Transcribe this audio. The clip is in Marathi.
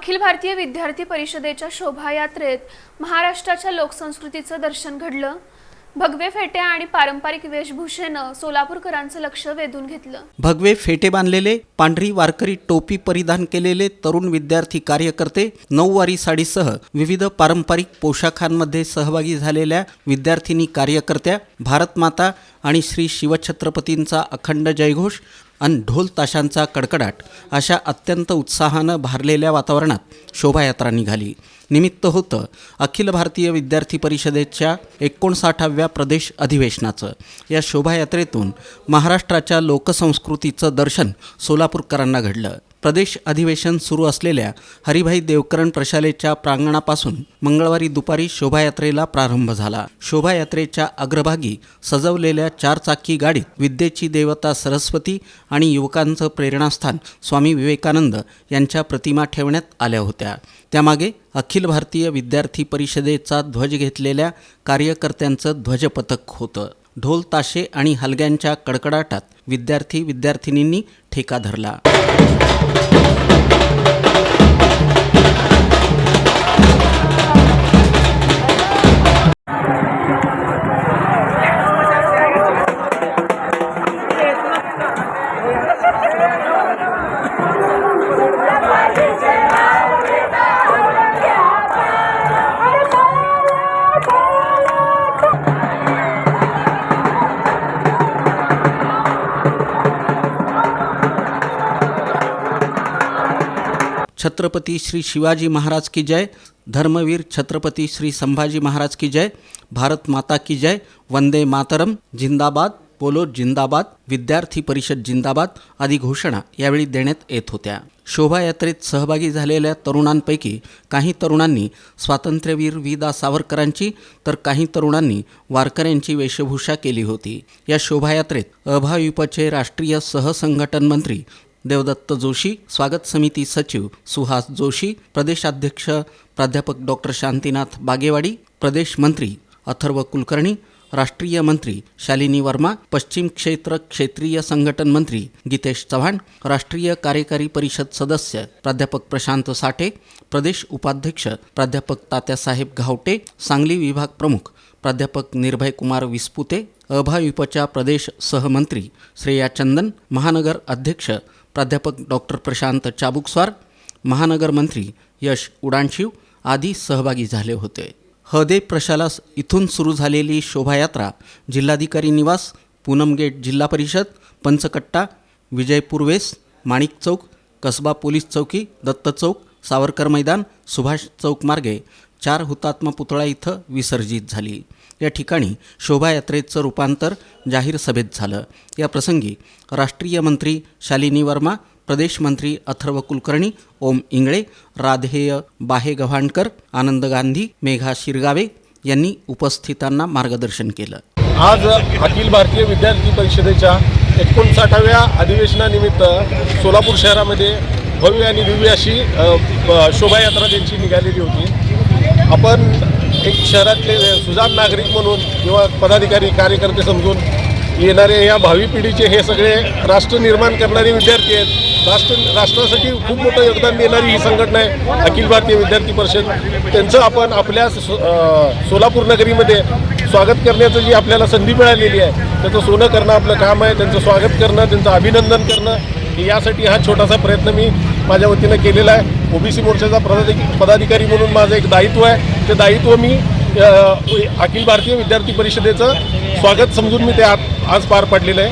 अखिल भारतीय विद्यार्थी परिषदेच्या शोभायात्रेत महाराष्ट्राच्या लोकसंस्कृतीचं दर्शन घडलं. भगवे फेट्या आणि पारंपरिक वेशभूषेनं सोलापूरकरांचं लक्ष वेधून घेतलं. भगवे फेटे बांधलेले पांढरी वारकरी टोपी परिधान केलेले तरुण विद्यार्थी कार्यकर्ते नऊवारी साडीसह विविध पारंपरिक पोशाखांमध्ये सहभागी झालेल्या विद्यार्थिनी कार्यकर्त्या भारतमाता आणि श्री शिवछत्रपतींचा अखंड जयघोष आणि ढोल ताशांचा कडकडाट अशा अत्यंत उत्साहानं भारलेल्या वातावरणात शोभायात्रा निघाली. निमित्त होतं अखिल भारतीय विद्यार्थी परिषदेच्या एकोणसाठाव्या प्रदेश अधिवेशनाचं. या शोभायात्रेतून महाराष्ट्राच्या लोकसंस्कृतीचं दर्शन सोलापूरकरांना घडलं. प्रदेश अधिवेशन सुरू असलेल्या हरिभाई देवकरण प्रशालेच्या प्रांगणापासून मंगळवारी दुपारी शोभायात्रेला प्रारंभ झाला. शोभायात्रेच्या अग्रभागी सजवलेल्या चारचाकी गाडीत विद्येची देवता सरस्वती आणि युवकांचं प्रेरणास्थान स्वामी विवेकानंद यांच्या प्रतिमा ठेवण्यात आल्या होत्या. त्यामागे अखिल भारतीय विद्यार्थी परिषदेचा ध्वज घेतलेल्या कार्यकर्त्यांचं ध्वजपथक होतं. ढोल ताशे आणि हलग्यांच्या कडकडाटात विद्यार्थी विद्यार्थिनींनी ठेका धरला. छत्रपती श्री शिवाजी महाराज की जय धर्मवीर छत्रपती श्री संभाजी महाराज की जय भारत माता की जय वंदे मातरम जिंदाबाद बोलो जिंदाबाद विद्यार्थी परिषद जिंदाबाद आदी घोषणा यावेळी देण्यात येत होत्या. शोभायात्रेत सहभागी झालेल्या तरुणांपैकी काही तरुणांनी स्वातंत्र्यवीर विदा सावरकरांची तर काही तरुणांनी वारकऱ्यांची वेशभूषा केली होती. या शोभायात्रेत अभाविपचे राष्ट्रीय सहसंघटन मंत्री देवदत्त जोशी स्वागत समिती सचिव सुहास जोशी प्रदेशाध्यक्ष प्राध्यापक डॉक्टर शांतीनाथ बागेवाडी प्रदेश मंत्री अथर्व कुलकर्णी राष्ट्रीय मंत्री शालिनी वर्मा पश्चिम क्षेत्र क्षेत्रीय संघटन मंत्री गीतेश चव्हाण राष्ट्रीय कार्यकारी परिषद सदस्य प्राध्यापक प्रशांत साठे प्रदेश उपाध्यक्ष प्राध्यापक तात्यासाहेब घावटे सांगली विभाग प्रमुख प्राध्यापक निर्भय कुमार विस्पुते अभाविपच्या प्रदेश सहमंत्री श्रेया चंदन महानगर अध्यक्ष प्राध्यापक डॉक्टर प्रशांत चाबुकस्वार महानगर मंत्री यश उडाणशिव आदी सहभागी झाले होते. हदे प्रशालास इथून सुरू झालेली शोभायात्रा जिल्हाधिकारी निवास पूनम गेट जिल्हा परिषद पंचकट्टा विजय पूर्वेस माणिक चौक कसबा पोलीस चौकी दत्त चौक सावरकर मैदान सुभाष चौक मार्गे चार हुतात्मा पुतळा इथं विसर्जित झाली. या ठिकाणी शोभायात्रेचं रूपांतर जाहीर सभेत झालं. या प्रसंगी राष्ट्रीय मंत्री शालिनी वर्मा प्रदेश मंत्री अथर्व कुलकर्णी ओम इंगळे राधेय बाहे गव्हाणकर आनंद गांधी मेघा शिरगावे यांनी उपस्थितांना मार्गदर्शन केलं. आज अखिल भारतीय विद्यार्थी परिषदेच्या एकोणसाठाव्या अधिवेशनानिमित्त सोलापूर शहरामध्ये भव्य आणि दिव्य अशी शोभायात्रा त्यांची निघालेली होती. आपण एक शहरातले सुजाण नागरिक म्हणून किंवा पदाधिकारी कार्यकर्ते समजून येणारे या भावी पिढीचे हे सगळे राष्ट्र निर्माण करणारे विद्यार्थी आहेत. राष्ट्र राष्ट्रासाठी खूप मोठं योगदान देणारी ही संघटना आहे अखिल भारतीय विद्यार्थी परिषद. त्यांचं आपण आपल्या सोलापूर नगरीमध्ये स्वागत करण्याचं जी आपल्याला संधी मिळालेली आहे त्याचं सोनं करणं आपलं काम आहे त्यांचं स्वागत करणं त्यांचं अभिनंदन करणं हे यासाठी हा छोटासा प्रयत्न मी माझ्या वतीनं केलेला आहे. ओबीसी मोर्चाचा पदाधिक पदाधिकारी म्हणून माझं एक दायित्व आहे. ते दायित्व मी अखिल भारतीय विद्यार्थी परिषदेचं स्वागत समजून मी ते आज आज पार पाडलेलं आहे.